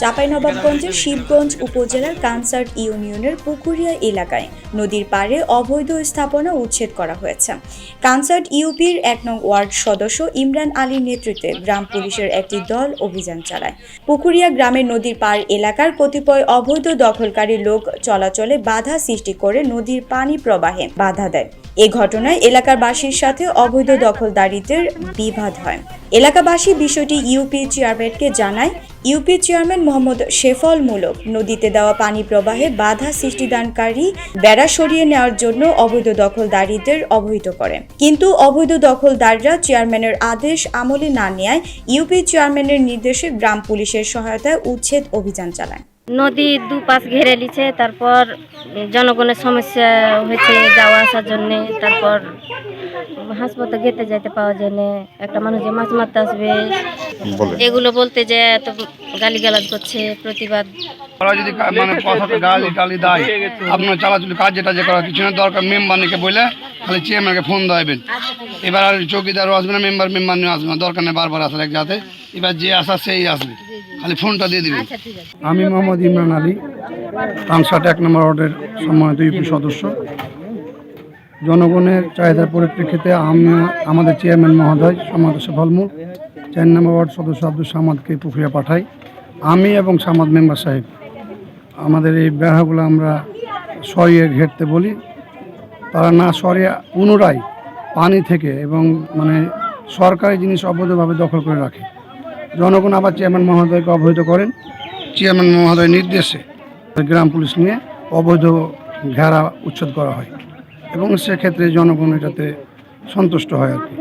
চাঁপাইনবাবগঞ্জের শিবগঞ্জ উপজেলার কানসার্ট ইউনিয়নের পুকুরিয়া এলাকায় নদীর পাড়ে অবৈধ স্থাপনা উচ্ছেদ করা হয়েছে। কানসার্ট ইউপির এক নং ওয়ার্ড সদস্য ইমরান আলীর নেতৃত্বে গ্রাম পুলিশের একটি দল অভিযান চালায়। পুকুরিয়া গ্রামের নদীর পাড় এলাকার কতিপয় অবৈধ দখলকারী লোক চলাচলে বাধা সৃষ্টি করে নদীর পানি প্রবাহে বাধা দেয়। এ ঘটনায় এলাকার বাসীর সাথে অবৈধ দখলদারিত্বের বিবাদ হয়। এলাকাবাসী বিষয়টি ইউপি চেয়ারম্যানকে জানায়। ইউপি চেয়ারম্যান মোহাম্মদ শেফল মূলক নদীতে দেওয়া পানি প্রবাহে বাধা সৃষ্টিদানকারী বেড়া সরিয়ে নেওয়ার জন্য অবৈধ দখলদারীদের অবহিত করে। কিন্তু অবৈধ দখলদাররা চেয়ারম্যানের আদেশ আমলে না নেয় ইউপি চেয়ারম্যানের নির্দেশে গ্রাম পুলিশের সহায়তায় উচ্ছেদ অভিযান চালায়। নদী দুপাশ ঘেরে নিছে তারপর জনগণের সমস্যা হয়েছে যাওয়া আসার জন্যে তারপর হাসপাতাল যেতে যেতে পাওয়া যায় না একটা মানুষ যে মাছ মারতে আসবে। এগুলো বলতে যে এত গালিগালাজ করছে প্রতিবাদ। ওরা যদি মানে কথাতে গালি টালি দেয় আপনার চালাচুলি কাজ যেটা যে করার কিছু না দরকার মেম্বারকে বলে খালি চেয়ারম্যানকে ফোন দেবেন। এবার আর চৌকিদারও আসবে না মেম্বার মেম্বার নিয়ে আসবে না দরকার নেই বারবার আসার এক যাতে এবার যে আসা সেই আসবে। খালি ফোনটা দিয়ে দিবেন আমি মোহাম্মদ ইমরান আলী পানসাট এক নম্বর ওয়ার্ডের সম্মানিত ইউপি সদস্য। জনগণের চাহিদার পরিপ্রেক্ষিতে আমি আমাদের চেয়ারম্যান মহোদয় সমাদ সফলমুল চার নম্বর ওয়ার্ড সদস্য আব্দুল সামাদকে প্রক্রিয়া পাঠাই। আমি এবং সামাদ মেম্বার সাহেব আমাদের এই বেড়াগুলো আমরা সরিয়ে ঘেরতে বলি। তারা না সরিয়ে পুনরায় পানি থেকে এবং মানে সরকারি জিনিস অবৈধভাবে দখল করে রাখে। জনগণ আবার চেয়ারম্যান মহোদয়কে অবহিত করেন। চেয়ারম্যান মহোদয়ের নির্দেশে গ্রাম পুলিশ নিয়ে অবৈধ ঘেরা উচ্ছেদ করা হয় এবং সেক্ষেত্রে জনগণ এটাতে সন্তুষ্ট হয় আর কি।